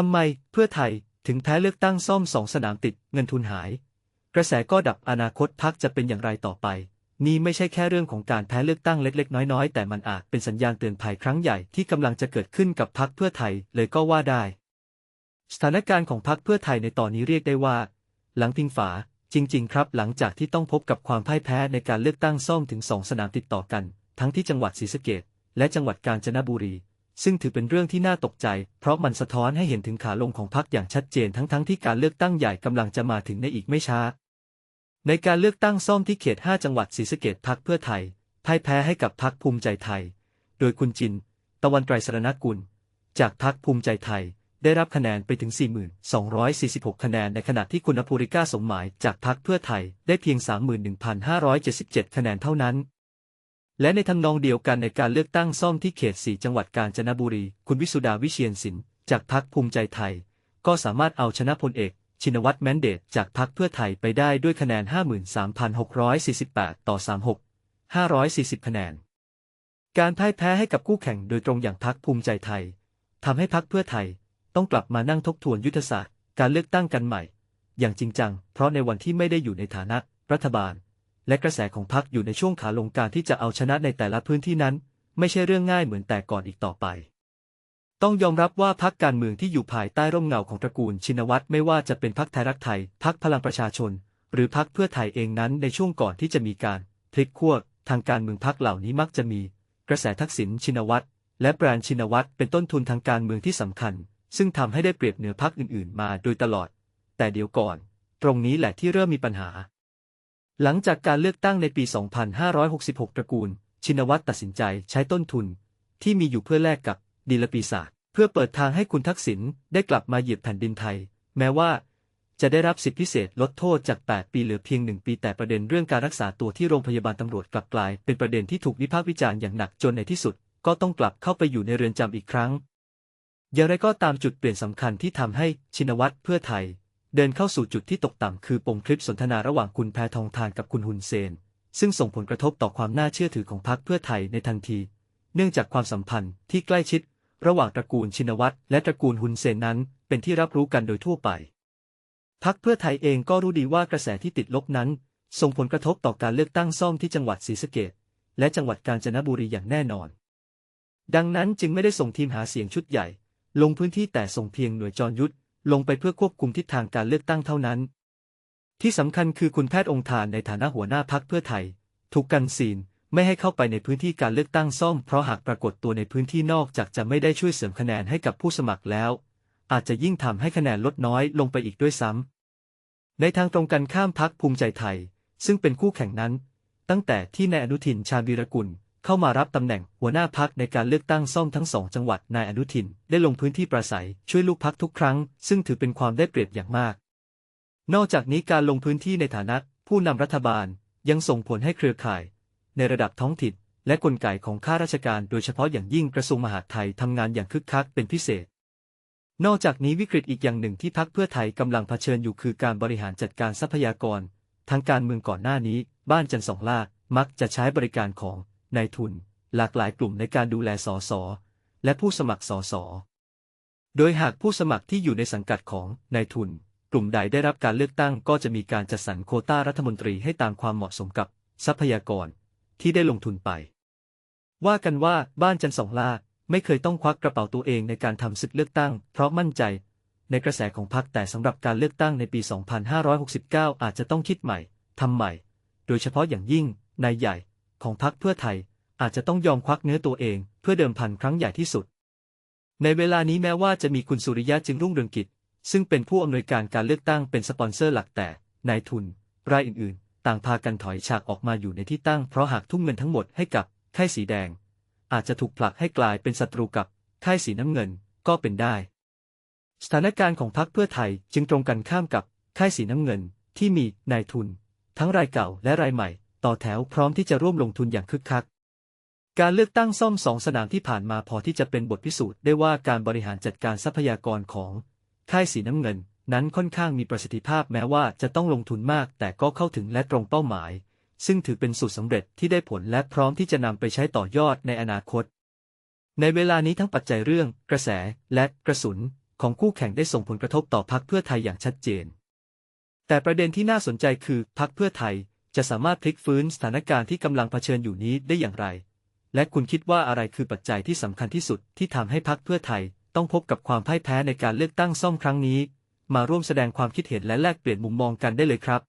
ทำไมเพื่อไทยถึงแพ้เลือกตั้งซ่อมสองสนามติดเงินทุนหาย กระแสก็ดับอนาคตพักจะเป็นอย่างไรต่อไป นี่ไม่ใช่แค่เรื่องของการแพ้เลือกตั้งเล็ก ๆ น้อยๆ แต่มันอาจเป็นสัญญาณเตือนภัยครั้งใหญ่ที่กำลังจะเกิดขึ้นกับพักเพื่อไทยเลยก็ว่าได้ สถานการณ์ของพักเพื่อไทยในตอนนี้เรียกได้ว่า หลังพิงฝาจริง ๆ ครับ หลังจากที่ต้องพบกับความพ่ายแพ้ในการเลือกตั้งซ่อมถึงสองสนามติดต่อกัน ทั้งที่จังหวัดศรีสะเกษและจังหวัดกาญจนบุรี ซึ่งถือเป็นเรื่องที่น่าตกใจ เพราะมันสะท้อนให้เห็นถึงขาลงของพรรคอย่างชัดเจนทั้งๆทที่การเลือกตั้งใหญ่กำลังจะมาถึงในอีกไม่ช้า ในการเลือกตั้งซ่อมที่เขต 5 จังหวัดศรีสะเกษพรรคเพื่อไทยพ่ายแพ้ให้กับพรรคภูมิใจไทย โดยคุณจิน ตะวันไตรสรณกุล จากพรรคภูมิใจไทย ได้รับคะแนนไปถึง 4,246 คะแนน ในขณะที่คุณอภูริก้าสมหมาย จากพรรคเพื่อไทยได้เพียง 31,577 คะแนนเท่านั้น และในทำนองเดียวกันในการเลือกตั้งซ่อมที่เขต4จังหวัดกาญจนบุรี คุณวิสุดาวิเชียนสินจากพรรคภูมิใจไทย ก็สามารถเอาชนะพลเอก ชินวัตรแมนเดตจากพรรคเพื่อไทยไปได้ด้วยคะแนน 53,648 ต่อ 36 540 คะแนน การพ่ายแพ้ให้กับคู่แข่งโดยตรงอย่างพรรคภูมิใจไทยทำให้พรรคเพื่อไทยต้องกลับมานั่งทบทวนยุทธศาสตร์ การเลือกตั้งกันใหม่ อย่างจริงจัง เพราะในวันที่ไม่ได้อยู่ในฐานะรัฐบาล และกระแสของพรรคอยู่ในช่วงขาลงการที่จะเอาชนะในแต่ละพื้นที่นั้น ไม่ใช่เรื่องง่ายเหมือนแต่ก่อนอีกต่อไป ต้องยอมรับว่าพรรคการเมืองที่อยู่ภายใต้ร่มเงาของตระกูลชินวัตรไม่ว่าจะเป็นพรรคไทยรักไทยพรรคพลังประชาชน หรือพรรคเพื่อไทยเองนั้นในช่วงก่อนที่จะมีการพลิกขั้วทางการเมืองพรรคเหล่านี้มักจะมี กระแสทักษิณชินวัตรและแบรนด์ชินวัตรเป็นต้นทุนทางการเมืองที่สำคัญ ซึ่งทำให้ได้เปรียบเหนือพรรคอื่นๆ มาโดยตลอด แต่เดี๋ยวก่อน ตรงนี้แหละที่เริ่มมีปัญหา หลังจากการเลือกตั้งในปี 2566 ตระกูล ชินวัตรตัดสินใจใช้ต้นทุน ที่มีอยู่เพื่อแลกกับดีลปีศาจเพื่อเปิดทางให้คุณทักษิณได้กลับมาเหยียบแผ่นดินไทย แม้ว่า จะได้รับสิทธิพิเศษลดโทษจาก 8 ปีเหลือเพียง 1 ปีแต่ประเด็นเรื่องการรักษาตัวที่โรงพยาบาลตำรวจกลับกลาย เป็นประเด็นที่ถูกวิพากษ์วิจารณ์อย่างหนักจนในที่สุด ก็ต้องกลับเข้าไปอยู่ในเรือนจำอีกครั้งอย่างไรก็ตามจุดเปลี่ยนสำคัญที่ทำให้ชินวัตรเพื่อไทย เดินเข้าสู่จุดที่ตกต่ำคือปมคลิปสนทนาระหว่างคุณแพทองทานกับคุณฮุนเซน ซึ่งส่งผลกระทบต่อความน่าเชื่อถือของพรรคเพื่อไทยในทันที เนื่องจากความสัมพันธ์ที่ใกล้ชิด ระหว่างตระกูลชินวัตรและตระกูลฮุนเซนนั้น เป็นที่รับรู้กันโดยทั่วไปพรรคเพื่อไทยเองก็รู้ดีว่ากระแสที่ติดลบนั้น ส่งผลกระทบต่อการเลือกตั้งซ่อมที่จังหวัดศรีสะเกษและจังหวัดกาญจนบุรีอย่างแน่นอน ดังนั้นจึงไม่ได้ส่งทีมหาเสียงชุดใหญ่ ลงพื้นที่แต่ส่งเพียงหน่วยจรยุทธ ลงไปเพื่อควบคุมทิศทางการเลือกตั้งเท่านั้น ที่สำคัญคือคุณแพทย์องค์ทานในฐานะหัวหน้าพักเพื่อไทย ถูกกันซีนไม่ให้เข้าไปในพื้นที่การเลือกตั้งซ่อมเพราะหากปรากฏตัวในพื้นที่นอกจากจะไม่ได้ช่วยเสริมคะแนนให้กับผู้สมัครแล้ว อาจจะยิ่งทำให้คะแนนลดน้อยลงไปอีกด้วยซ้ำในทางตรงกันข้ามพักภูมิใจไทย ซึ่งเป็นคู่แข่งนั้น ตั้งแต่ที่นายอนุทินชาญวีรกุล เข้ามารับตำแหน่งหัวหน้าพักในการเลือกตั้งซ่อมทั้งสองจังหวัดนายอนุทิน ได้ลงพื้นที่ประสัยช่วยลูกพักทุกครั้ง ซึ่งถือเป็นความได้เปรียบอย่างมาก นอกจากนี้การลงพื้นที่ในฐานะผู้นำรัฐบาลยังส่งผลให้เครือข่าย ในระดับท้องถิ่นและกลไกของข้าราชการโดยเฉพาะอย่างยิ่งกระทรวงมหาดไทยทำงานอย่างคึกคักเป็นพิเศษ นอกจากนี้วิกฤตอีกอย่างหนึ่งที่พักเพื่อไทยกำลังเผชิญอยู่คือการบริหารจัดการทรัพยากร ทางการเมืองก่อนหน้านี้ บ้านจันสองลากมักจะใช้บริการของ นายทุน หลากหลายกลุ่มในการดูแลสส และผู้สมัครสส โดยหากผู้สมัครที่อยู่ในสังกัดของนายทุน กลุ่มใดได้รับการเลือกตั้งก็จะมีการจัดสรรโควต้ารัฐมนตรีให้ตามความเหมาะสมกับทรัพยากรที่ได้ลงทุนไป ว่ากันว่าบ้านจันสองลาไม่เคยต้องควักกระเป๋าตัวเองในการทำศึกเลือกตั้ง เพราะมั่นใจในกระแสของพรรคแต่สำหรับการเลือกตั้งในปี 2569 อาจจะต้องคิดใหม่ทำใหม่ โดยเฉพาะอย่างยิ่งนายใหญ่ ของพรรคเพื่อไทย อาจจะต้องยอมควักเนื้อตัวเอง เพื่อเดิมพันครั้งใหญ่ที่สุด ในเวลานี้แม้ว่าจะมีคุณสุริยะจึงรุ่งเรืองกิจ ซึ่งเป็นผู้อำนวยการการเลือกตั้งเป็นสปอนเซอร์หลักแต่นายทุน รายอื่นๆ ต่างพากันถอยฉากออกมาอยู่ในที่ตั้งเพราะหากทุ่มเงินทั้งหมดให้กับค่ายสีแดง อาจจะถูกผลักให้กลายเป็นศัตรูกับค่ายสีน้ำเงินก็เป็นได้ สถานการณ์ของพรรคเพื่อไทยจึงตรงกันข้ามกับค่ายสีน้ำเงินที่มีนายทุน ทั้งรายเก่าและรายใหม่ ต่อแถวพร้อมที่จะร่วมลงทุนอย่างคึกคัก การเลือกตั้งซ่อมสองสนามที่ผ่านมาพอที่จะเป็นบทพิสูจน์ได้ว่าการบริหารจัดการทรัพยากรของค่ายสีน้ำเงิน นั้นค่อนข้างมีประสิทธิภาพแม้ว่าจะต้องลงทุนมาก แต่ก็เข้าถึงและตรงเป้าหมาย ซึ่งถือเป็นสูตรสำเร็จที่ได้ผลและพร้อมที่จะนำไปใช้ต่อยอดในอนาคต ในเวลานี้ทั้งปัจจัยเรื่อง กระแสและกระสุนของคู่แข่งได้ส่งผลกระทบต่อพรรคเพื่อไทยอย่างชัดเจน แต่ประเด็นที่น่าสนใจคือพรรคเพื่อไทย จะสามารถพลิกฟื้นสถานการณ์ที่กำลังเผชิญอยู่นี้ได้อย่างไร และคุณคิดว่าอะไรคือปัจจัยที่สำคัญที่สุดที่ทำให้พรรคเพื่อไทย ต้องพบกับความพ่ายแพ้ในการเลือกตั้งซ่อมครั้งนี้ มาร่วมแสดงความคิดเห็นและแลกเปลี่ยนมุมมองกันได้เลยครับ